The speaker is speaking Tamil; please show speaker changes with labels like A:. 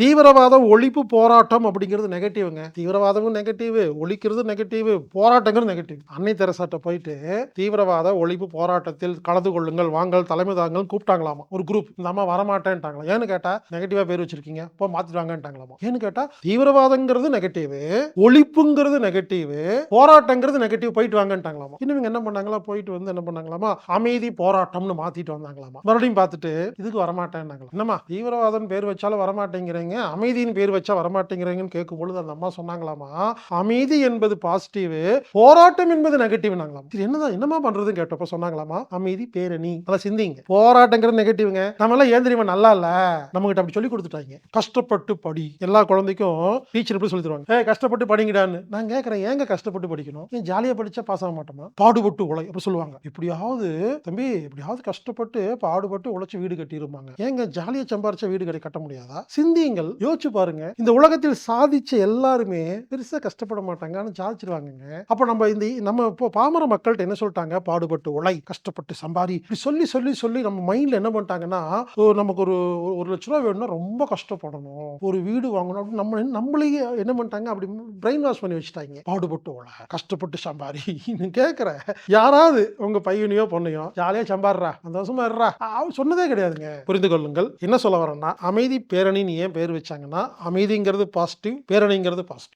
A: தீவிரவாத ஒழிப்பு போராட்டம் அப்படிங்கிறது நெகட்டிவ்ங்க தீவிரவாதமும் நெகட்டிவ் ஒழிக்கிறது நெகட்டிவ் போராட்டங்கிறது நெகட்டிவ் அன்னை தெரசாட்ட போயிட்டு தீவிரவாத ஒழிப்பு போராட்டத்தில் கலந்து கொள்ளுங்கள் வாங்கள் தலைமை தாங்கள் கூப்பிட்டாங்களாமா. ஒரு குரூப் இந்த அம்மா வரமாட்டேன்ட்டாங்களா. ஏன்னு கேட்டா நெகட்டிவா பேர் வச்சிருக்கீங்க. இப்போ மாத்திட்டாங்கன்ட்டாங்களாமா ஏன்னு கேட்டா தீவிரவாதங்கிறது நெகட்டிவ் ஒழிப்புங்கிறது நெகட்டிவ் போராட்டங்கிறது நெகட்டிவ் போயிட்டு வாங்கன்ட்டாங்களாமா இன்னும் இவங்க என்ன பண்ணாங்களா? போயிட்டு வந்து என்ன பண்ணாங்களாமா? அமைதி போராட்டம்னு மாத்திட்டு வந்தாங்களாமா. மறுபடியும் பார்த்துட்டு இதுக்கு வரமாட்டேன்னாங்களா என்னம்மா தீவிரவாதம் பேர் வச்சாலும் வரமாட்டேங்கிறீங்க அமைதியின் பேர் வச்சா வரமாட்டேங்கிறீங்கன்னு கேட்கும் பொழுது அந்த அம்மா சொன்னாங்களாமா? அமைதி என்பது பாசிட்டிவ் போராட்டம் என்பது நெகட்டிவ் நாங்களாம் இது என்னதான் என்னமா பண்றதுன்னு கேட்டப்ப சொன்னாங்களாமா? அமைதி பேரணி. அதை சிந்திங்க. போராட்டங்கிறது நெகட்டிவ்ங்க நம்ம எல்லாம் ஏன் தெரியுமா? நல்லா இல்ல. நம்ம கிட்ட அப்படி சொல்லி கொடுத்துட்டாங்க கஷ்டப்பட்டு படி. எல்லா குழந்தைக்கும் டீச்சர் எப்படி சொல்லி தருவாங்க. ஏ கஷ்டப்பட்டு படிங்கடான்னு. நான் கேட்கறேன் ஏங்க கஷ்டப்பட்டு படிக்கணும்? ஏன் ஜாலியா படிச்சா பாஸ் ஆக மாட்டோமா? பாடுபட்டு உழை. அப்படி சொல்லுவாங்க. எப்படியாவது தம்பி எப்படியாவது கஷ்டப்பட்டு பாடுபட்டு உழைச்சு வீடு கட்டிருப்பாங்க ஏங்க ஜாலியா சம்பாரிச்ச வீடு கட்டி கட்ட முடியாதா? சிந்திங்க. நீங்கள் யோசிச்சு பாருங்க. இந்த உலகத்தில் சாதிச்ச எல்லாருமே பெருசா கஷ்டப்பட மாட்டாங்க. ஆனா சாதிச்சிருவாங்க அப்ப நம்ம இந்த நம்ம இப்போ பாமர மக்கள்கிட்ட என்ன சொல்லிட்டாங்க? பாடுபட்டு உழை கஷ்டப்பட்டு சம்பாரி இப்படி சொல்லி சொல்லி சொல்லி நம்ம மைண்ட்ல என்ன பண்ணிட்டாங்கன்னா ஓ, நமக்கு ஒரு ஒரு- லட்ச ரூபா வேணும்னா ரொம்ப கஷ்டப்படணும். ஒரு வீடு வாங்கணும். அப்படின்னு நம்ம நம்மளையே என்ன பண்ணிட்டாங்க? அப்படி பிரெயின் வாஷ் பண்ணி வச்சுட்டாங்க. பாடுபட்டு உழை கஷ்டப்பட்டு சம்பாதி கேட்குற யாராவது உங்க பையனையோ பொண்ணையோ ஜாலியா சம்பாடுறா சந்தோஷமா இருறா அவன் சொன்னதே கிடையாதுங்க. புரிந்து கொள்ளுங்கள். என்ன சொல்ல வரேன்னா அமைதி பேரணின்னு ஏன் பேர் வச்சாங்கன்னா அமைதிங்கிறது பாசிட்டிவ் பேரணிங்கிறது பாசிட்டிவ்